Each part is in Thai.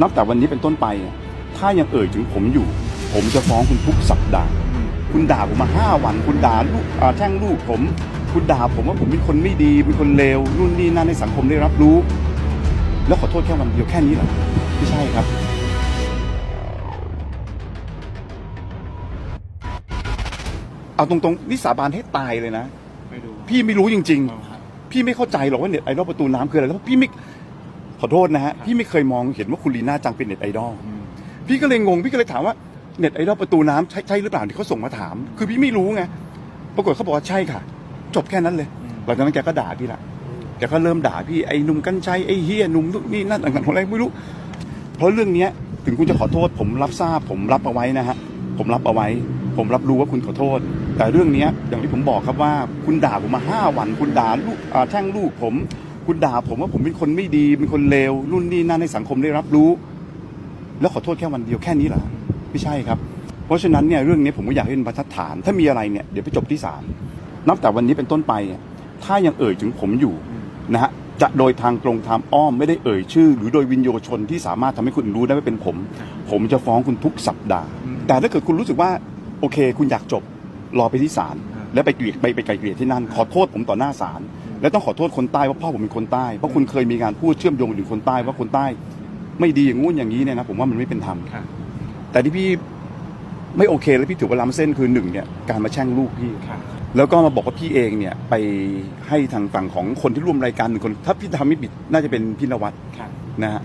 นับแต่วันนี้เป็นต้นไปอะถ้ายังเอ่ยถึงผมอยู่ ผมจะฟ้องคุณทุกสัปดาห์ คุณด่าผมมาห้าวัน คุณด่าลูกอ่าแช่งลูกผม คุณด่าผมว่าผมเป็นคนไม่ดีเป็นคนเลวนู่นนี่นั่นในสังคมได้รับรู้ แล้วขอโทษแค่วันเดียวแค่นี้เหรอไม่ใช่ครับ เอาตรงๆนี่สาบานให้ตายเลยนะ ไม่ดูพี่ไม่รู้จริงอ๋อครับๆพี่ไม่เข้าใจหรอกว่าเน็ตไอดอลประตูน้ำคืออะไรแล้วพี่ไม่ ขอโทษนะฮะพี่ไม่เคยมองเห็นว่าคุณลีน่าจังเป็นเน็ตไอดอลอืมพี่ก็เลยงงพี่ก็เลยถามว่าเน็ตไอดอลประตูน้ำใช่ใช่หรือเปล่าที่เขาส่งมาถาม คือพี่ไม่รู้ไงปรากฏเขาบอกว่าใช่ค่ะ จบแค่นั้นเลยหลังจากนั้นแกก็ด่าพี่ละแกก็เริ่มด่าพี่ไอ้หนุ่มกัญชัยไอ้เฮียหนุ่มนู่นนี่นั่นต่างๆอะไรไม่รู้ เพราะเรื่องเนี้ยถึงคุณจะขอโทษ ผมรับทราบ ผมรับเอาไว้นะฮะผมรับเอาไว้ ผมรับรู้ว่าคุณขอโทษ แต่เรื่องเนี้ยอย่างที่ผมบอกครับว่า คุณด่าผมมาห้าวัน คุณด่าลูกอ่าแช่งลูกผม คุณด่าผมว่าผมเป็นคนไม่ดีเป็นคนเลวนู่นนี่นั่นในสังคมได้รับรู้ แล้วขอโทษแค่วันเดียวแค่นี้เหรอไม่ใช่ครับ เพราะฉะนั้นเนี่ยเรื่องนี้ผมก็อยากให้เป็นบรรทัดฐาน ถ้ามีอะไรเนี่ยเดี๋ยวไปจบที่ศาลนับแต่วันนี้เป็นต้นไปอะถ้ายังเอ่ยถึงผมอยู่นะฮะจะโดยทางตรงทางอ้อมไม่ได้เอ่ยชื่อ หรือโดยวินโยชนที่สามารถทำให้คุณรู้ได้ว่าเป็นผม ผมจะฟ้องคุณทุกสัปดาห์อืมแต่ถ้าเกิดคุณรู้สึกว่าโอเค คุณอยากจบรอไปที่ศาลครับแล้วไปเกลี่ยไปไปไกลเกลี่ยที่นั่น ขอโทษผมต่อหน้าศาล และต้องขอโทษคนใต้ว่าพ่อผมเป็นคนใต้เพราะคุณเคยมีการพูดเชื่อมโยงถึงคนใต้ว่าคนใต้ ไม่ดีอย่างงู้นอย่างนี้เนี่ยนะผมว่ามันไม่เป็นธรรมค่ะ แต่ที่พี่ไม่โอเคแล้วพี่ถือว่าล้ำเส้นคือหนึ่งเนี่ยการมาแช่งลูกพี่ ค่ะ แล้วก็มาบอกว่าพี่เองเนี่ยไปให้ทางฝั่งของคนที่ร่วมรายการหนึ่งคน ถ้าพี่ทำไม่ผิดน่าจะเป็นพี่นวัดค่ะ นะฮะ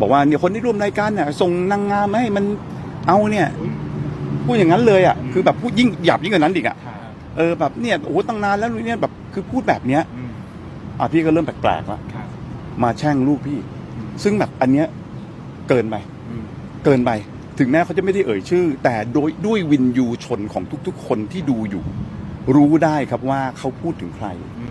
บอกว่าเนี่ยคนที่ร่วมรายการเนี่ยส่งนางงามมาให้มันเอาเนี่ยพูดอย่างนั้นเลยอะคือแบบพูดยิ่งหยาบยิ่งกว่านั้นอีกอะ ค่ะ เออแบบเนี่ยโอ้โหตั้งนานแล้วเนี่ยแบบคือพูดแบบเนี้ยอืมอะพี่ก็เริ่มแปลกๆแล้วค่ะมาแช่งลูกพี่ อืม ซึ่งแบบอันเนี้ยเกินไป อืมเกินไป ถึงแม้เขาจะไม่ได้เอ่ยชื่อ แต่โดยด้วยวินยูชนของทุกๆ คนที่ดูอยู่ รู้ได้ครับว่าเขาพูดถึงใคร